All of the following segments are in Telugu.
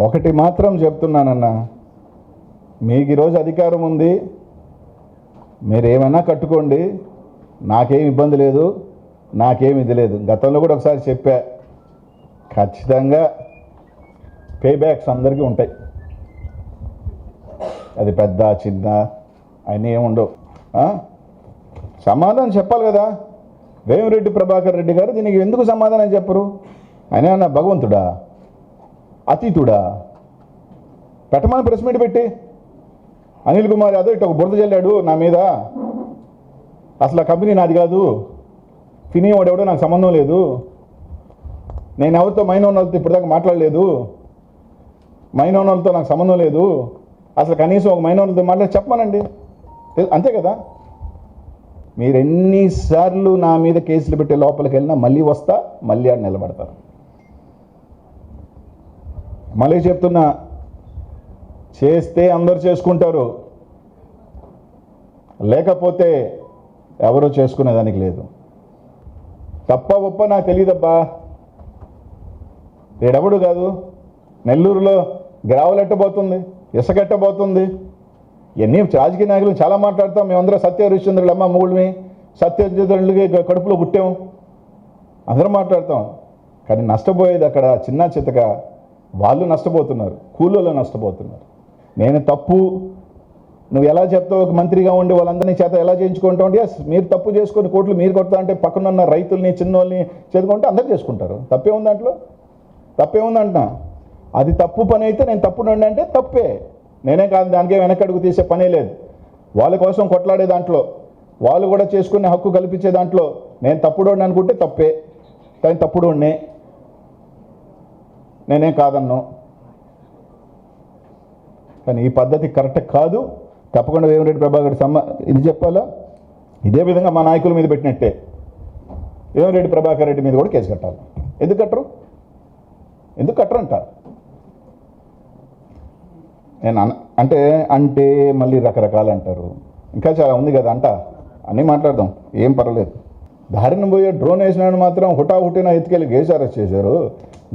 ఒకటి మాత్రం చెప్తున్నానన్నా. మీకు ఈరోజు అధికారం ఉంది. మీరు ఏమైనా కట్టుకోండి. నాకేం ఇబ్బంది లేదు. నాకేం ఇది లేదు. గతంలో కూడా ఒకసారి చెప్పా. ఖచ్చితంగా పే బ్యాక్స్ అందరికీ ఉంటాయి. అది పెద్ద చిన్న అయినా ఏముండవు సమాధానం చెప్పాలి కదా. వేమిరెడ్డి ప్రభాకర్ రెడ్డి గారు దీనికి ఎందుకు సమాధానం చెప్పరు? అయినా నా భగవంతుడా? అతీతుడా? పెట్టమని ప్రెస్ మీట్ పెట్టి. అనిల్ కుమార్ యాదవ్ ఇటు ఒక బురద చల్లాడు నా మీద. అసలు ఆ కంపెనీ నాది కాదు. ఫినీ వాడెవడో నాకు సంబంధం లేదు. నేను ఎవరితో మైనోన్నలతో ఇప్పటిదాకా మాట్లాడలేదు. మైనోన్నలతో నాకు సంబంధం లేదు. అసలు కనీసం ఒక మైనోన్నలతో మాట్లాడి చెప్పమనండి. అంతే కదా? మీరు ఎన్నిసార్లు నా మీద కేసులు పెట్టే లోపలికి వెళ్ళినా మళ్ళీ వస్తా మళ్ళీ ఆడ నిలబడతారు మళ్ళీ చెప్తున్నా చేస్తే అందరు చేసుకుంటారు. లేకపోతే ఎవరూ చేసుకునేదానికి లేదు. తప్ప ఒప్ప నాకు తెలియదబ్బా ఏడెవడు కాదు. నెల్లూరులో గ్రావలెట్టబోతుంది ఇసగెట్టబోతుంది ఇవన్నీ రాజకీయ నాయకులు చాలా మాట్లాడతాం. మేమందరం సత్య హరిశ్చంద్రులు అమ్మ మూడుమి కడుపులో పుట్టాం. అందరం మాట్లాడతాం. కానీ నష్టపోయేది అక్కడ చిన్న చితక వాళ్ళు నష్టపోతున్నారు కూలీలు నష్టపోతున్నారు. నేను తప్పు నువ్వు ఎలా చెప్తావు ఒక మంత్రిగా ఉండి వాళ్ళందరినీ చేత ఎలా చేయించుకుంటావు అంటే ఎస్ మీరు తప్పు చేసుకొని కోట్లు మీరు కొడతా అంటే పక్కనున్న రైతుల్ని చిన్నోళ్ళని చదువుకుంటే అందరు చేసుకుంటారు. తప్పే ఉంది దాంట్లో? తప్పే ఉందంటున్నా అది తప్పు పని అయితే నేను తప్పుడు అంటే తప్పే. నేనే కాదు దానికే వెనకడుగు తీసే పనే లేదు. వాళ్ళ కోసం కొట్లాడే దాంట్లో వాళ్ళు కూడా చేసుకునే హక్కు కల్పించే దాంట్లో నేను తప్పుడు అనుకుంటే తప్పే. కానీ తప్పుడు నేనేం కాదన్ను. కానీ ఈ పద్ధతి కరెక్ట్ కాదు. తప్పకుండా వేమిరెడ్డి ప్రభాకర్ సమ్మ ఇది చెప్పాలా? ఇదే విధంగా మా నాయకుల మీద పెట్టినట్టే. వేమిరెడ్డి ప్రభాకర్ రెడ్డి మీద కూడా కేసు కట్టాలి. ఎందుకు కట్టరు? ఎందుకు కట్టరు అంట నేను అన అంటే అంటే మళ్ళీ రకరకాలు అంటారు ఇంకా చాలా ఉంది కదా అంట. అన్నీ మాట్లాడదాం. ఏం పర్వాలేదు. దారిన పోయే డ్రోన్ వేసినాడు మాత్రం హుటాహుటిన ఎత్తుకెళ్ళి కేసు అరెస్ట్ చేశారు.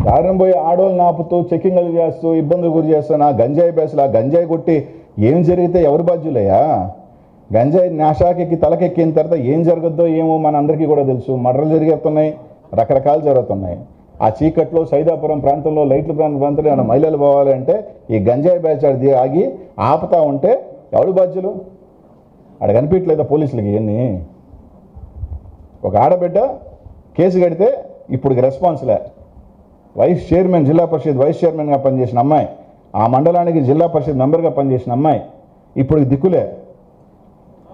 దారిన పోయే ఆడోళ్ళని ఆపుతూ చెక్కింగ్లు చేస్తూ ఇబ్బందులు గురి చేస్తూ నా గంజాయి బేసలు ఆ గంజాయి కొట్టి ఏం జరిగితే ఎవరు బాధ్యులయ్యా? గంజాయి నాషాకెక్కి తలకెక్కిన తర్వాత ఏం జరగద్దో ఏమో మన అందరికీ కూడా తెలుసు. మర్రలు జరిగేస్తున్నాయి రకరకాలు జరుగుతున్నాయి. ఆ చీకట్లో సైదాపురం ప్రాంతంలో లైట్ల ప్రాంత ప్రాంతంలో ఏమైనా మహిళలు పోవాలంటే ఈ గంజాయి బ్యాచ్ అది ఆగి ఆపుతా ఉంటే ఎవడు బాధ్యులు? అక్కడ కనిపించలేదా పోలీసులకి ఇవన్నీ? ఒక ఆడబిడ్డ కేసు కడితే ఇప్పుడు రెస్పాన్స్లే వైస్ చైర్మన్ జిల్లా పరిషత్ వైస్ చైర్మన్గా పనిచేసిన అమ్మాయి ఆ మండలానికి జిల్లా పరిషత్ మెంబర్గా పనిచేసిన అమ్మాయి ఇప్పుడు దిక్కులే